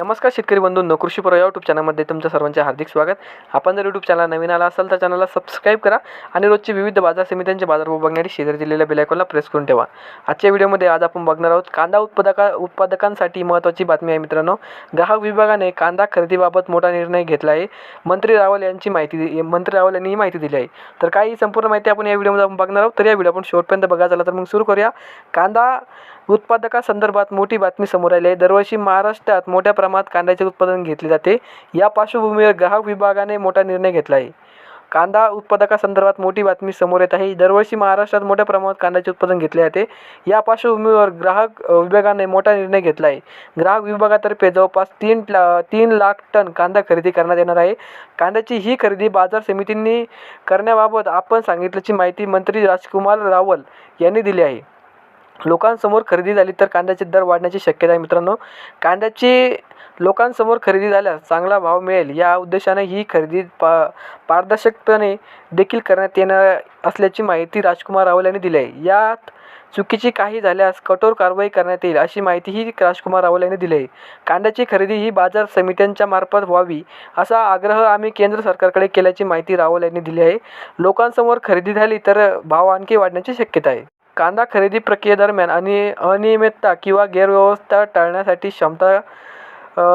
नमस्कार शेतकरी बंधूंनो कृषी पर्व या यूट्यूब चॅनलमध्ये तुमच्या सर्वांचे हार्दिक स्वागत. आपण जर यूट्यूब चॅनल नवीन आला असाल तर चॅनलला सबस्क्राईब करा आणि रोजचे विविध बाजार समित्यांचे बाजारभाव बघण्यासाठी शेजारी दिलेल्या बेलायकॉनला प्रेस करून ठेवा. आजच्या व्हिडिओमध्ये आज आपण बघणार आहोत कांदा उत्पादका उत्पादकांसाठी महत्त्वाची बातमी आहे मित्रांनो. ग्राहक विभागाने कांदा खरेदीबाबत मोठा निर्णय घेतला आहे. मंत्री रावल यांची माहिती दि- मंत्री रावल यांनी ही माहिती दिली आहे. तर काही संपूर्ण माहिती आपण या व्हिडिओमध्ये आपण बघणार आहोत. तर या व्हिडिओ आपण शेवटपर्यंत बघा झाला तर मग सुरू करूया. कांदा उत्पादकासंदर्भात मोठी बातमी समोर आली आहे. दरवर्षी महाराष्ट्रात मोठ्या प्रमाणात कांद्याचे उत्पादन घेतले जाते. या पार्श्वभूमीवर ग्राहक विभागाने मोठा निर्णय घेतला आहे. कांदा उत्पादकासंदर्भात मोठी बातमी समोर येत आहे. दरवर्षी महाराष्ट्रात मोठ्या प्रमाणात कांद्याचे उत्पादन घेतले जाते. या पार्श्वभूमीवर ग्राहक विभागाने मोठा निर्णय घेतला आहे. ग्राहक विभागातर्फे जवळपास तीन ला तीन लाख टन कांदा खरेदी करण्यात येणार आहे. कांद्याची ही खरेदी बाजार समितींनी करण्याबाबत आपण सांगितल्याची माहिती मंत्री राजकुमार रावल यांनी दिली आहे. लोकांसमोर खरेदी झाली तर कांद्याचे दर वाढण्याची शक्यता आहे मित्रांनो. कांद्याची लोकांसमोर खरेदी झाल्यास चांगला भाव मिळेल. या उद्देशाने ही खरेदी पा पारदर्शकपणे देखील करण्यात येणार असल्याची माहिती राजकुमार रावल यांनी दिली आहे. यात चुकीची काही झाल्यास कठोर कारवाई करण्यात येईल अशी माहितीही राजकुमार रावल यांनी दिली आहे. कांद्याची खरेदी ही बाजार समित्यांच्या मार्फत व्हावी असा आग्रह आम्ही केंद्र सरकारकडे केल्याची माहिती रावल यांनी दिली आहे. लोकांसमोर खरेदी झाली तर भाव आणखी वाढण्याची शक्यता आहे. कांदा खरेदी प्रक्रियेदरम्यान आणि अनियमितता किंवा गैरव्यवस्था टाळण्यासाठी क्षमता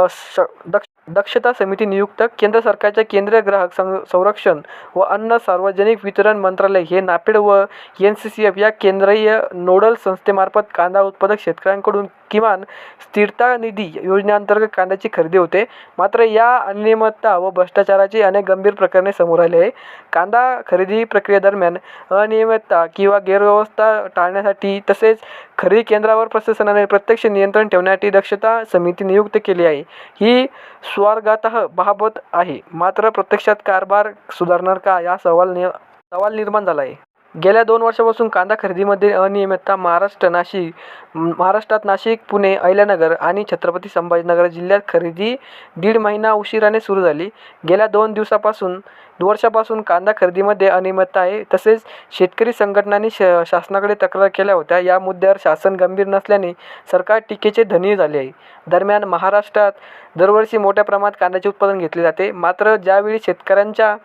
श दक्ष दक्षता समिती नियुक्त केंद्र सरकारच्या केंद्रीय ग्राहक सं संरक्षण व अन्न सार्वजनिक वितरण मंत्रालय हे नापेड व एन सी सी एफ या केंद्रीय नोडल संस्थेमार्फत कांदा उत्पादक शेतकऱ्यांकडून किमान स्थिरता निधी योजनेअंतर्गत कांद्याची खरेदी होते. मात्र या अनियमितता व भ्रष्टाचाराची अनेक गंभीर प्रकरणे समोर आली आहे कांदा खरेदी प्रक्रियेदरम्यान अनियमितता किंवा गैरव्यवस्था टाळण्यासाठी तसेच खरेदी केंद्रावर प्रशासनाने प्रत्यक्ष नियंत्रण ठेवण्यासाठी दक्षता समिती नियुक्त केली आहे. ही स्वारगतः बाबत आहे. मात्र प्रत्यक्षात कारभार सुधारणार का? या सवाल नि सवाल निर्माण झाला आहे. गेल्या दोन वर्षापासून कांदा खरेदीमध्ये अनियमितता महाराष्ट्र नाशिक महाराष्ट्रात नाशिक पुणे अहिल्यानगर आणि छत्रपती संभाजीनगर जिल्ह्यात खरेदी दीड महिना उशिराने सुरू झाली. गेल्या दोन दिवसापासून वर्षापासून कांदा खरेदीमध्ये अनियमितता आहे. तसेच शेतकरी संघटनांनी श शासनाकडे तक्रार केल्या होत्या. या मुद्द्यावर शासन गंभीर नसल्याने सरकार टीकेचे धनी झाले आहे. दरम्यान महाराष्ट्रात दरवर्षी मोठ्या प्रमाणात कांद्याचे उत्पादन घेतले जाते. मात्र ज्यावेळी शेतकऱ्यांच्या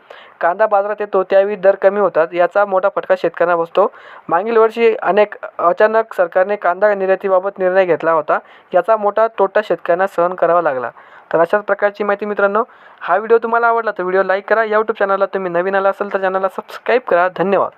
कांदा बाजारात येतो त्यावेळी दर कमी होतात. याचा मोठा फटका शेतकऱ्यांना बसतो. मागील वर्षी अनेक अचानक सरकारने कांदा निर्यातीबाबत निर्णय घेतला होता. याचा मोठा तोटा शेतकऱ्यांना सहन करावा लागला. तर अशाच प्रकारची माहिती मित्रांनो हा व्हिडिओ तुम्हाला आवडला तर व्हिडिओ लाईक करा. या यूट्यूब चॅनलला तुम्ही नवीन आला असेल तर चॅनलला सबस्क्राईब करा. धन्यवाद.